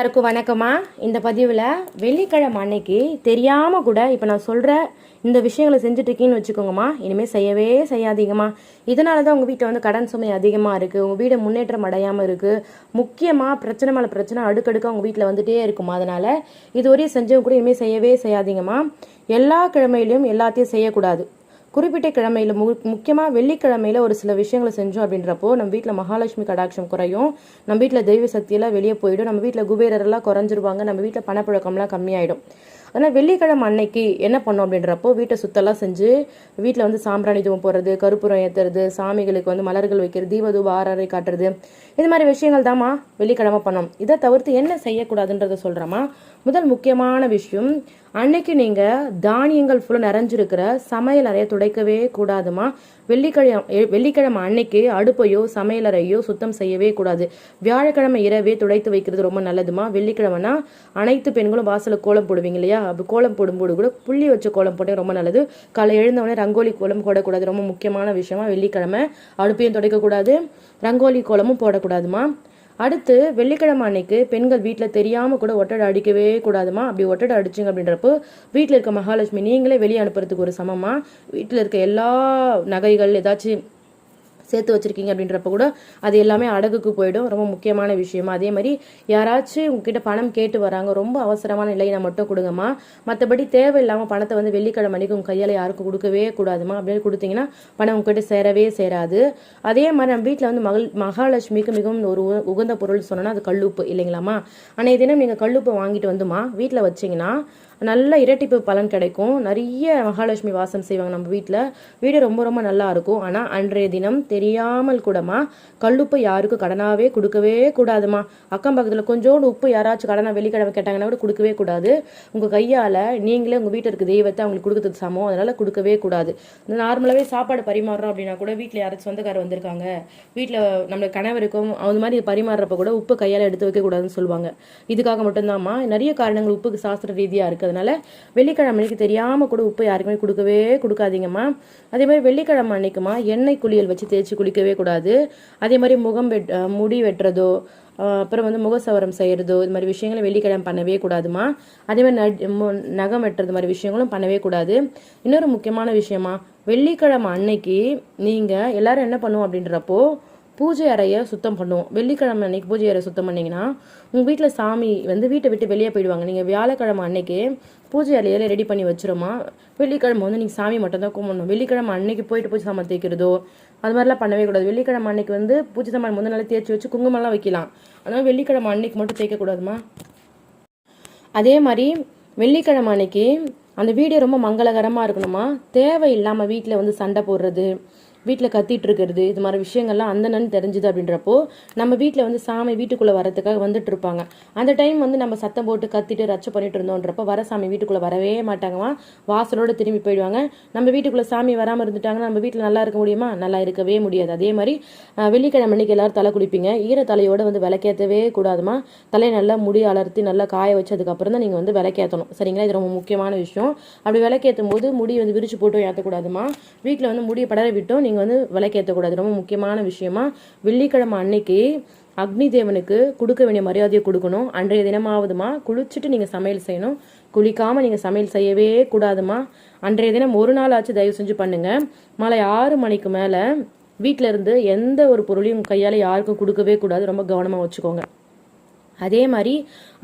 எல்லாருக்கும் வணக்கம்மா. இந்த பதிவில் வெள்ளிக்கிழமை அன்னைக்கு தெரியாமல் கூட இப்போ நான் சொல்கிற இந்த விஷயங்களை செஞ்சுட்டு வச்சுக்கோங்கம்மா. இனிமேல் செய்யவே செய்யாதீங்கம்மா. இதனால தான் உங்கள் வீட்டில் வந்து கடன் சுமை அதிகமாக இருக்குது உங்கள் வீடு முன்னேற்றம் அடையாமல் இருக்குது முக்கியமாக பிரச்சனை மேலே பிரச்சனை அடுக்கடுக்காக உங்கள் வீட்டில் வந்துட்டே இருக்குமா அதனால் இதுவரையும் செஞ்சவங்க கூட இனிமேல் செய்யவே செய்யாதீங்கம்மா. எல்லா கிழமையிலையும் எல்லாத்தையும் செய்யக்கூடாது. குறிப்பிட்ட கிழமையில் மு முக்கியமாக வெள்ளிக்கிழமையில் ஒரு சில விஷயங்களை செஞ்சோம் அப்படின்றப்போ நம்ம வீட்டில் மகாலட்சுமி கடாட்சம் குறையும். நம்ம வீட்டில் தெய்வ சக்தியெல்லாம் வெளியே போயிடும். நம்ம வீட்டில் குபேரரெல்லாம் குறைஞ்சிருவாங்க. நம்ம வீட்டில் பணப்பழக்கம்லாம் கம்மியாயிடும். ஆனால் வெள்ளிக்கிழமை அன்னைக்கு என்ன பண்ணோம் அப்படின்றப்போ வீட்டை சுத்தெல்லாம் செஞ்சு வீட்டில் வந்து சாம்பிராணி தூவம் போடுறது கருப்புரம் ஏற்றுறது சாமிகளுக்கு வந்து மலர்கள் வைக்கிறது தீபதூப ஆறாரை காட்டுறது. இது மாதிரி விஷயங்கள் தாம்மா வெள்ளிக்கிழமை பண்ணோம். இதை தவிர்த்து என்ன செய்யக்கூடாதுன்றதை சொல்கிறோமா முதல் முக்கியமான விஷயம் அன்னைக்கு நீங்கள் தானியங்கள் ஃபுல்லாக நிறைஞ்சிருக்கிற சமையல் அறையை துடைக்கவே கூடாதுமா வெள்ளிக்கிழமை வெள்ளிக்கிழமை அன்னைக்கு அடுப்பையோ சமையலறையோ சுத்தம் செய்யவே கூடாது. வியாழக்கிழமை இரவே துடைத்து வைக்கிறது ரொம்ப நல்லதுமா வெள்ளிக்கிழமைனா அனைத்து பெண்களும் வாசலுக்கு கோலம் போடுவீங்க இல்லையா? அப்படி கோலம் போடும்போது கூட புள்ளி வச்ச கோலம் போட்டே ரொம்ப நல்லது. காலை எழுந்தவொடனே ரங்கோலி கோலம் போடக்கூடாது. ரொம்ப முக்கியமான விஷயமா வெள்ளிக்கிழமை. அடுப்பையும் துடைக்கக்கூடாது. ரங்கோலி கோலமும் போடக்கூடாதுமா. அடுத்து வெள்ளிக்கிழமை அன்னைக்கு பெண்கள் வீட்டில் தெரியாமல் கூட ஒட்டடை அடிக்கவே கூடாதுமா. அப்படி ஒட்டடை அடிச்சிங்க அப்படின்றப்போ வீட்டில் இருக்க மகாலட்சுமி நீங்களே வெளியே அனுப்புறதுக்கு ஒரு சமமா? வீட்டில் இருக்க எல்லா நகைகள் ஏதாச்சும் சேர்த்து வச்சிருக்கீங்க அப்படின்றப்ப கூட அது எல்லாமே அடகுக்கு போயிடும். ரொம்ப முக்கியமான விஷயமா. அதே மாதிரி யாராச்சும் உங்ககிட்ட பணம் கேட்டு வராங்க ரொம்ப அவசரமான நிலையில மட்டும் கொடுங்கம்மா. மற்றபடி தேவையில்லாமல் பணத்தை வந்து வெள்ளிக்கிழமை அன்னைக்கு உங்கள் கையால் யாருக்கும் கொடுக்கவே கூடாதுமா அப்படின்னு கொடுத்தீங்கன்னா பணம் உங்ககிட்ட சேரவே சேராது. அதே மாதிரி நம்ம வீட்டில் வந்து மகள் மகாலட்சுமிக்கு மிகவும் ஒரு உ- உகந்த பொருள் சொன்னோன்னா அது கல்லுப்பு இல்லைங்களாம்மா? அன்றைய தினம் நீங்கள் கல்லுப்பு வாங்கிட்டு வந்துமா வீட்டில் வச்சீங்கன்னா நல்ல இரட்டிப்பு பலன் கிடைக்கும். நிறைய மகாலட்சுமி வாசம் செய்வாங்க நம்ம வீட்டில் வீடு ரொம்ப ரொம்ப நல்லா இருக்கும். ஆனால் அன்றைய தினம் தெரியாமல் கூடமா கல்லுப்பு யாருக்கும் கடனாகவே கொடுக்கவே கூடாதுமா அக்கம் பக்கத்தில் கொஞ்சோண்டு உப்பு யாராச்சும் கடனா வெள்ளிக்கிழமை கேட்டாங்கன்னா கூட கொடுக்கவே கூடாது. உங்கள் கையால் நீங்களே உங்கள் வீட்டில் இருக்க தெய்வத்தை அவங்களுக்கு கொடுக்கறது சமம். அதனால் கொடுக்கவே கூடாது. நார்மலாகவே சாப்பாடு பரிமாறுறோம் அப்படின்னா கூட வீட்டில் யாராச்சும் சொந்தக்காரர் வந்திருக்காங்க வீட்டில் நம்மளுக்கு கணவருக்கும் அந்த மாதிரி பரிமாறுறப்ப கூட உப்பு கையால் எடுத்து வைக்கக்கூடாதுன்னு சொல்லுவாங்க. இதுக்காக மட்டும்தாம்மா நிறைய காரணங்கள் உப்புக்கு சாஸ்திர ரீதியாக இருக்குது அதனால வெள்ளிக்கிழமை அன்னைக்கு தெரியாமல் கூட உப்பு யாருக்குமே கொடுக்கவே கொடுக்காதீங்கம்மா. அதே மாதிரி வெள்ளிக்கிழமை அன்னைக்குமா எண்ணெய் குளியல் வச்சு தேய்ச்சி குளிக்கவே கூடாது. அதே மாதிரி முகம் வெட் முடி வெட்டுறதோ அப்புறம் வந்து முகசவரம் செய்கிறதோ இது மாதிரி விஷயங்களை வெள்ளிக்கிழமை பண்ணவே கூடாதுமா அதே மாதிரி நகம் வெட்டுறது மாதிரி விஷயங்களும் பண்ணவே கூடாது. இன்னொரு முக்கியமான விஷயமா வெள்ளிக்கிழமை அன்னைக்கு நீங்கள் எல்லாரும் என்ன பண்ணுவோம் அப்படின்றப்போ பூஜை அறையை சுத்தம் பண்ணுவோம். வெள்ளிக்கிழமை அன்னைக்கு பூஜை அறை சுத்தம் பண்ணிங்கன்னா உங்கள் வீட்டில் சாமி வந்து வீட்டை விட்டு வெளியே போயிடுவாங்க. நீங்கள் வியாழக்கிழமை அன்னைக்கு பூஜை அறையில ரெடி பண்ணி வச்சிருமா? வெள்ளிக்கிழமை வந்து நீங்கள் சாமி மட்டும் தான் கும்பிடணும். வெள்ளிக்கிழமை அன்னைக்கு போயிட்டு பூஜை சாமான் தேய்க்கிறதோ அது மாதிரிலாம் பண்ணவே கூடாது. வெள்ளிக்கிழமை அன்னைக்கு வந்து பூஜை சாமான் முதல் நல்லா தேய்ச்சி வச்சு குங்குமம்லாம் வைக்கலாம். அதனால் வெள்ளிக்கிழமை அன்னைக்கு மட்டும் தேய்க்கக்கூடாதுமா அதே மாதிரி வெள்ளிக்கிழமை அன்னைக்கு அந்த வீடு ரொம்ப மங்களகரமாக இருக்கணுமா? தேவையில்லாமல் வீட்டில் வந்து சண்டை போடுறது வீட்டில் கத்திட்டு இருக்கிறது இது மாதிரி விஷயங்கள்லாம் அந்த நன் தெரிஞ்சுது அப்படின்றப்போ நம்ம வீட்டில் வந்து சாமி வீட்டுக்குள்ளே வரதுக்காக வந்துட்டு இருப்பாங்க அந்த டைம் வந்து நம்ம சத்தம் போட்டு கத்திட்டு ரச்சை பண்ணிட்டு இருந்தோன்றப்போ வர சாமி வீட்டுக்குள்ளே வரவே மாட்டாங்கம்மா. வாசலோடு திரும்பி போயிடுவாங்க. நம்ம வீட்டுக்குள்ளே சாமி வராமல் இருந்துட்டாங்கன்னா நம்ம வீட்டில் நல்லா இருக்க முடியுமா? நல்லா இருக்கவே முடியாது. அதே மாதிரி வெள்ளிக்கிழமை அன்னைக்கு எல்லாரும் தலை குளிப்பீங்க. ஈர தலையோடு வந்து விளக்கேற்றவே கூடாதுமா தலையை நல்லா முடி அலர்த்தி நல்லா காய வச்சதுக்கப்புறம் தான் நீங்கள் வந்து விளக்கேற்றணும் சரிங்களா? இது ரொம்ப முக்கியமான விஷயம். அப்படி விளக்கேற்றும் போது முடி வந்து விரிச்சு போட்டும் ஏற்றக்கூடாதுமா வீட்டில் வந்து முடியை படர விட்டோம் நீங்கள் வந்து விளக்கேற்றக்கூடாது ரொம்ப முக்கியமான விஷயமா வெள்ளிக்கிழமை அன்னைக்கு அக்னி தேவனுக்கு கொடுக்க வேண்டிய மரியாதையை கொடுக்கணும். அன்றைய தினமாவதுமா குளிச்சுட்டு நீங்கள் சமையல் செய்யணும். குளிக்காமல் நீங்கள் சமையல் செய்யவே கூடாதுமா. அன்றைய தினம் ஒரு நாள் ஆச்சு தயவு செஞ்சு பண்ணுங்கள் மாலை ஆறு மணிக்கு மேலே வீட்டில் இருந்து எந்த ஒரு பொருளையும் கையால் யாருக்கும் கொடுக்கவே கூடாது. ரொம்ப கவனமாக வச்சுக்கோங்க. அதே மாதிரி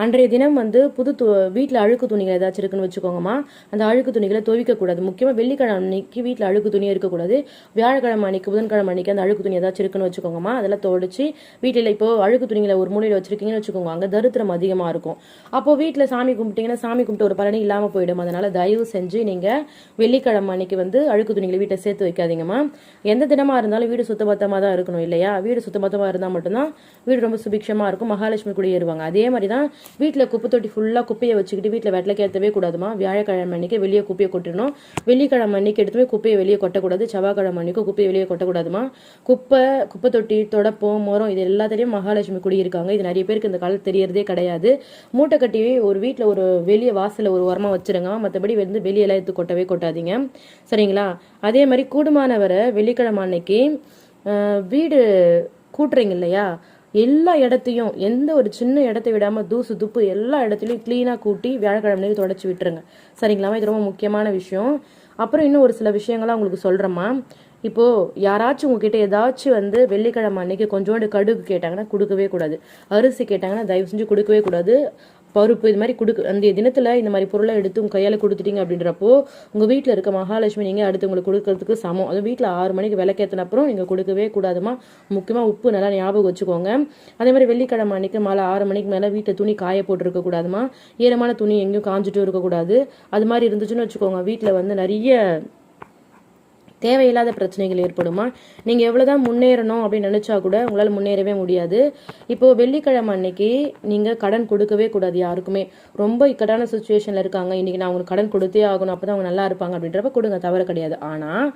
அன்றைய தினம் வந்து புது து வீட்டில் அழுக்கு துணிகள் ஏதாச்சும் இருக்குன்னு வச்சுக்கோங்கம்மா. அந்த அழுக்கு துணிகளை துவைக்கக்கூடாது முக்கியமாக வெள்ளிக்கிழமை அன்னைக்கு வீட்டில் அழுக்கு துணி இருக்கக்கூடாது. வியாழக்கிழமை அன்னைக்கு புதன்கிழமை அன்னைக்கு அந்த அழுக்கு துணி ஏதாச்சும் இருக்குன்னு வச்சுக்கோங்கம்மா. அதெல்லாம் துடைச்சி வீட்டில் இப்போ அழுக்கு துணிகளை ஒரு மூலையில் வச்சிருக்கீங்கன்னு வச்சுக்கோங்க. அங்கே தருத்திரம் அதிகமாக இருக்கும். அப்போது வீட்டில் சாமி கும்பிட்டீங்கன்னா சாமி கும்பிட்டு ஒரு பலனி இல்லாமல் போயிடும். அதனால் தயவு செஞ்சு நீங்கள் வெள்ளிக்கிழமை அன்னைக்கு வந்து அழுக்கு துணிகளை வீட்டை சேர்த்து வைக்காதீங்கம்மா. எந்த தினமாக இருந்தாலும் வீடு சுத்தபத்தமாக தான் இருக்கணும் இல்லையா? வீடு சுத்தபத்தமாக இருந்தால் மட்டும்தான் வீடு ரொம்ப சுபிக்ஷமாக இருக்கும். மகாலட்சுமி குடியேறுவாங்க அதே மாதிரி தான் வீட்டில் குப்பை தொட்டி ஃபுல்லாக குப்பையை வச்சுக்கிட்டு வீட்டில் வெட்டில் ஏற்றவே கூடாதுமா. வியாழக்கிழமை அன்னைக்கு வெளியே குப்பையை கொட்டிடணும். வெள்ளிக்கிழமை அன்னைக்கு எடுத்து குப்பையை வெளியே கொட்டக்கூடாது. செவ்வாய்க்கிழமை அன்னைக்கு குப்பையை வெளியே கொட்டக்கூடாதுமா. குப்பை குப்பை தொட்டி தொடப்பம் மரம் இது எல்லாத்துலேயும் மகாலட்சுமி குடியிருக்காங்க. இது நிறைய பேருக்கு இந்த காலத்தில் தெரியறதே கிடையாது. மூட்டை கட்டி ஒரு வீட்டில் ஒரு வெளியே வாசலில் ஒரு உரமாக வச்சிருங்க. மற்றபடி வந்து வெளியெல்லாம் எடுத்து கொட்டவே கொட்டாதீங்க. சரிங்களா? அதே மாதிரி கூடுமானவரை வெள்ளிக்கிழமை அன்னைக்கு வீடு கூட்டுறீங்க இல்லையா? எல்லா இடத்தையும் எந்த ஒரு சின்ன இடத்த விடாமல் தூசு துப்பு எல்லா இடத்துலையும் க்ளீனாக கூட்டி வியாழக்கிழமை தொடச்சி விட்டுருங்க. சரிங்களாமா இது ரொம்ப முக்கியமான விஷயம். அப்புறம் இன்னும் ஒரு சில விஷயங்கள்லாம் உங்களுக்கு சொல்கிறேம்மா இப்போது யாராச்சும் உங்ககிட்ட ஏதாச்சும் வந்து வெள்ளிக்கிழமை அன்னைக்கு கொஞ்சோண்டு கடுகு கேட்டாங்கன்னா கொடுக்கவே கூடாது. அரிசி கேட்டாங்கன்னா தயவு செஞ்சு கொடுக்கவே கூடாது. பருப்பு இது மாதிரி கொடுக்கு அந்த தினத்தில் இந்த மாதிரி பொருளை எடுத்து உங்கள் கையால் கொடுத்துட்டீங்க அப்படின்றப்போ உங்கள் வீட்டில் இருக்க மகாலட்சுமி நீங்கள் அடுத்தவங்களுக்கு கொடுக்கறதுக்கு சமம். அதுவும் வீட்டில் ஆறு மணிக்கு விளக்கேற்றின அப்புறம் நீங்கள் கொடுக்கவே கூடாதுமா முக்கியமாக உப்பு நல்லா ஞாபகம் வச்சுக்கோங்க. அதே மாதிரி வெள்ளிக்கிழமை அன்னைக்கு மாலை ஆறு மணிக்கு மேலே வீட்டில் துணி காய போட்டுருக்க கூடாதுமா ஈரமான துணி எங்கேயும் காஞ்சிட்டும் இருக்கக்கூடாது அது மாதிரி இருந்துச்சுன்னு வச்சுக்கோங்க. வீட்டில் வந்து நிறைய தேவையில்லாத பிரச்சனைகள் ஏற்படுமா? நீங்கள் எவ்வளோதான் முன்னேறணும் அப்படின்னு நினச்சா கூட உங்களால் முன்னேறவே முடியாது. இப்போது வெள்ளிக்கிழமை அன்னைக்கு நீங்கள் கடன் கொடுக்கவே கூடாது யாருக்குமே. ரொம்ப இக்கட்டான சுச்சுவேஷனில் இருக்காங்க. இன்றைக்கி நான் அவங்களுக்கு கடன் கொடுத்தே ஆகணும். அப்போ தான் அவங்க நல்லா இருப்பாங்க அப்படின்றப்ப கொடுங்க. தவறு கிடையாது. ஆனால்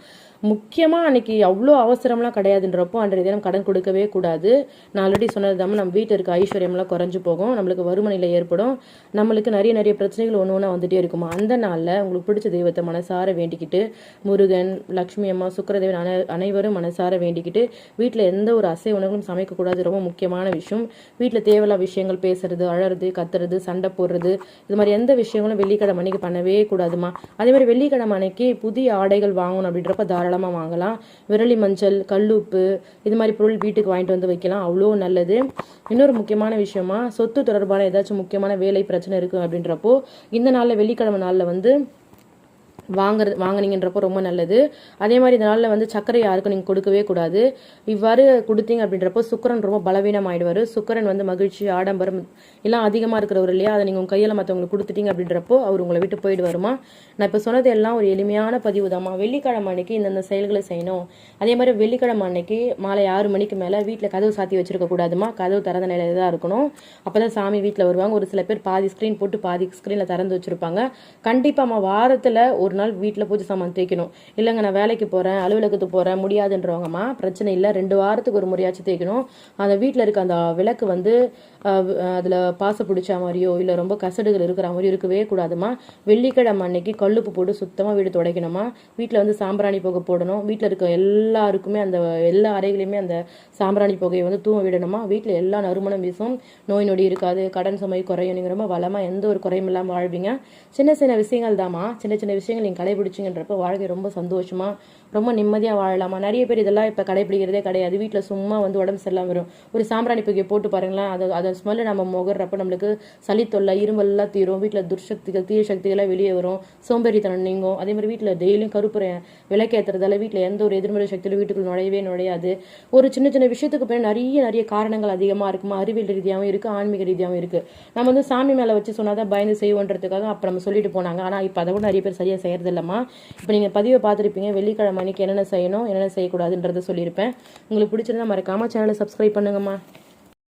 முக்கியமாக அன்னைக்கு அவ்வளோ அவசரம்லாம் கிடையாதுன்றப்போ அன்றைய தினம் கடன் கொடுக்கவே கூடாது. நான் ஆல்ரெடி சொன்னது தான் நம்ம வீட்டில் இருக்க ஐஸ்வர்யம்லாம் குறைஞ்சு போகும். நம்மளுக்கு வறுமை நிலை ஏற்படும். நம்மளுக்கு நிறைய நிறைய பிரச்சனைகள் ஒன்று ஒன்றா வந்துகிட்டே இருக்குமா? அந்த நாளில் உங்களுக்கு பிடிச்ச தெய்வத்தை மனசார வேண்டிக்கிட்டு முருகன் லக்ஷ்மி அம்மா சுக்கரதேவன் அனை அனைவரும் மனசார வேண்டிக்கிட்டு வீட்டில் எந்த ஒரு அசை உணவுகளும் சமைக்கக்கூடாது. ரொம்ப முக்கியமான விஷயம். வீட்டில் தேவையில்லா விஷயங்கள் பேசுறது அழறது கத்துறது சண்டை போடுறது இது மாதிரி எந்த விஷயங்களும் வெள்ளிக்கிழமை அன்னைக்கு பண்ணவே கூடாதுமா. அதே மாதிரி வெள்ளிக்கிழமை அன்னைக்கு புதிய ஆடைகள் வாங்கணும் அப்படின்றப்ப தாராளமாக வாங்கலாம். விரலி மஞ்சள் கல்லுப்பு இது மாதிரி பொருள் வீட்டுக்கு வாங்கிட்டு வந்து வைக்கலாம். அவ்வளோ நல்லது. இன்னொரு முக்கியமான விஷயமா சொத்து தொடர்பான ஏதாச்சும் முக்கியமான வேலை பிரச்சனை இருக்குது அப்படின்றப்போ இந்த நாளில் வெள்ளிக்கிழமை நாளில் வந்து வாங்குறது வாங்குனீங்கன்றப்போ ரொம்ப நல்லது. அதே மாதிரி இந்த நாளில் வந்து சர்க்கரை யாருக்கும் நீங்கள் கொடுக்கவே கூடாது. இவ்வாறு கொடுத்தீங்க அப்படின்றப்போ சுக்கரன் ரொம்ப பலவீனம் ஆயிடுவார் சுக்கரன் வந்து மகிழ்ச்சி ஆடம்பரம் எல்லாம் அதிகமாக இருக்கிறவர் இல்லையா? அதை நீங்கள் உங்கள் கையில் மற்றவங்களுக்கு கொடுத்துட்டீங்க அப்படின்றப்போ அவர் உங்களை விட்டு போயிட்டு வருமா நான் இப்போ சொன்னது எல்லாம் ஒரு எளிமையான பதிவு தாம்மா வெள்ளிக்கிழமை அன்னைக்கு இந்தந்த செயல்களை செய்யணும். அதே மாதிரி வெள்ளிக்கிழமை அன்னைக்கு மாலை ஆறு மணிக்கு மேலே வீட்டில் கதவு சாத்தி வச்சிருக்க கூடாதுமா? கதவு திறந்த நிலையில தான் இருக்கணும். அப்போ தான் சாமி வீட்டில் வருவாங்க. ஒரு சில பேர் பாதி ஸ்க்ரீன் போட்டு பாதி ஸ்க்ரீனில் திறந்து வச்சிருப்பாங்க. கண்டிப்பாக வாரத்தில் ஒரு நாள் வீட்டில் பூஜை சாமான் தேய்க்கணும். இல்லைங்க நான் வேலைக்கு போகிறேன் அலுவலகத்துக்கு போகிறேன் முடியாதுன்றவங்கம்மா பிரச்சனை இல்லை. ரெண்டு வாரத்துக்கு ஒரு முறையாச்சும் தேய்க்கணும். அந்த வீட்டில் இருக்க அந்த விளக்கு வந்து அதில் பாசை பிடிச்ச மாதிரியோ இல்லை ரொம்ப கசடுகள் இருக்கிற மாதிரியோ இருக்கவே கூடாதுமா வெள்ளிக்கிழமை அன்னைக்கு கல்லுப்பு போட்டு சுத்தமாக வீடு துடைக்கணுமா வீட்டில் வந்து சாம்பிராணி புகை போடணும். வீட்டில் இருக்க எல்லாருக்குமே அந்த எல்லா அறைகளையுமே அந்த சாம்பிராணி புகையை வந்து தூங்க விடணுமா வீட்டில் எல்லா நறுமணம் வீசும். நோய் நொடி இருக்காது. கடன் சுமை குறையும் நீங்கள் ரொம்ப வளமாக எந்த ஒரு குறையும் இல்லாமல் வாழ்வீங்க. சின்ன சின்ன விஷயங்கள் தாம்மா. சின்ன சின்ன விஷயங்கள் நீங்கள் கடைபிடிச்சிங்கன்றப்ப வாழ்க்கை ரொம்ப சந்தோஷமா ரொம்ப நிம்மதியாக வாழலாமா? நிறைய பேர் இதெல்லாம் இப்போ கடைபிடிக்கிறதே கிடையாது. வீட்டில் சும்மா வந்து உடம்பு சரியில்லாம வரும். ஒரு சாம்பிராணி புகையை போட்டு பாருங்களேன். அதை அதை ஸ்மெல்லு நம்ம முகர்றப்ப நம்மளுக்கு சளி தொல்லை இரும்பல்லாம் தீரும். வீட்டில் துர்சக்திகள் தீய சக்திகள்லாம் வெளியே வரும். சோம்பேறித்தனம் நீங்கும். அதே மாதிரி வீட்டில் டெய்லியும் கருப்புரை விளக்கேற்றுறதால வீட்டில் எந்த ஒரு எதிர்மறை சக்தியிலும் வீட்டுக்குள் நுழையவே நுழையாது. ஒரு சின்ன சின்ன விஷயத்துக்கு பின்னாடி நிறைய நிறைய காரணங்கள் அதிகமாக இருக்குமா? அறிவியல் ரீதியாகவும் இருக்குது ஆன்மீக ரீதியாகவும் இருக்குது நம்ம வந்து சாமி மேலே வச்சு சொன்னால் தான் பயந்து செய்வோன்றதுக்காக அப்போ நம்ம சொல்லிட்டு போனாங்க. ஆனால் இப்போ அதை கூட நிறைய பேர் சரியாக செய்ய இல்லைம்மா இப்போ நீங்கள் பதிவை பார்த்துருப்பீங்க வெள்ளிக்கிழமை அன்னைக்கு என்னென்ன செய்யணும் என்னென்ன செய்யக்கூடாதுன்றதை சொல்லியிருப்பேன். உங்களுக்கு பிடிச்சிருந்தா மறக்காமல் சேனலை சப்ஸ்கிரைப் பண்ணுங்கம்மா.